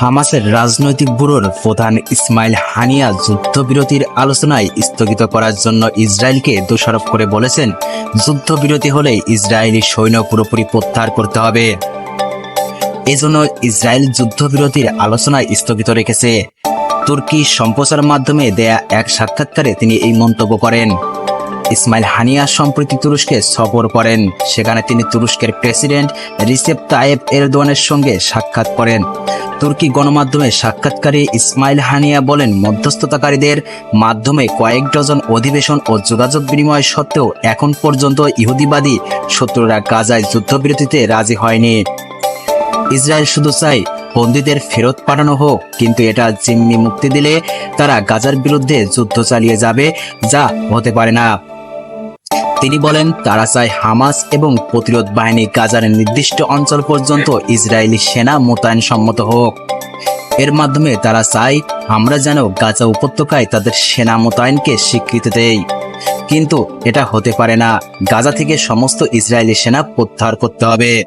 হামাসের রাজনৈতিক ব্যুরোর প্রধান ইসমাইল হানিয়া যুদ্ধবিরতির আলোচনায় স্থগিত করার জন্য ইসরায়েলকে দোষারোপ করে বলেছেন, যুদ্ধবিরতি হলে ইসরায়েলি সৈন্য পুরোপুরি প্রত্যাহার করতে হবে। এজন্য ইসরায়েল যুদ্ধবিরতির আলোচনায় স্থগিত রেখেছে। তুর্কি সম্প্রচার মাধ্যমে দেয়া এক সাক্ষাৎকারে তিনি এই মন্তব্য করেন। ইসমাইল হানিয়া সম্প্রতি তুরস্কে সফর করেন, সেখানে তিনি তুরস্কের প্রেসিডেন্ট রিসেপ তায়েব এরদোয়ানের সঙ্গে সাক্ষাৎ করেন। তুর্কি গণমাধ্যমে সাক্ষাৎকারে ইসমাইল হানিয়া বলেন, মধ্যস্থতাকারীদের মাধ্যমে কয়েক ডজন অধিবেশন ও যোগাযোগ বিনিময় সত্ত্বেও এখন পর্যন্ত ইহুদিবাদী শত্রুরা গাজায় যুদ্ধবিরতিতে রাজি হয়নি। ইসরায়েল শুধু চাই বন্দীদের ফেরত পাঠানো হোক, কিন্তু এটা জিম্মি মুক্তি দিলে তারা গাজার বিরুদ্ধে যুদ্ধ চালিয়ে যাবে, যা হতে পারে না। তিনি বলেন তারা চায় হামাস এবং প্রতিরোধ বাহিনী গাজার নির্দিষ্ট অঞ্চল পর্যন্ত ইসরায়েলি সেনা মোতায়েন সম্মত হোক। এর মাধ্যমে তারা চায়, আমরা যেন গাজা উপত্যকায় তাদের সেনা মোতায়েনকে স্বীকৃতি দেই। কিন্তু এটা হতে পারে না। গাজা থেকে সমস্ত ইসরায়েলি সেনা প্রত্যাহার করতে হবে।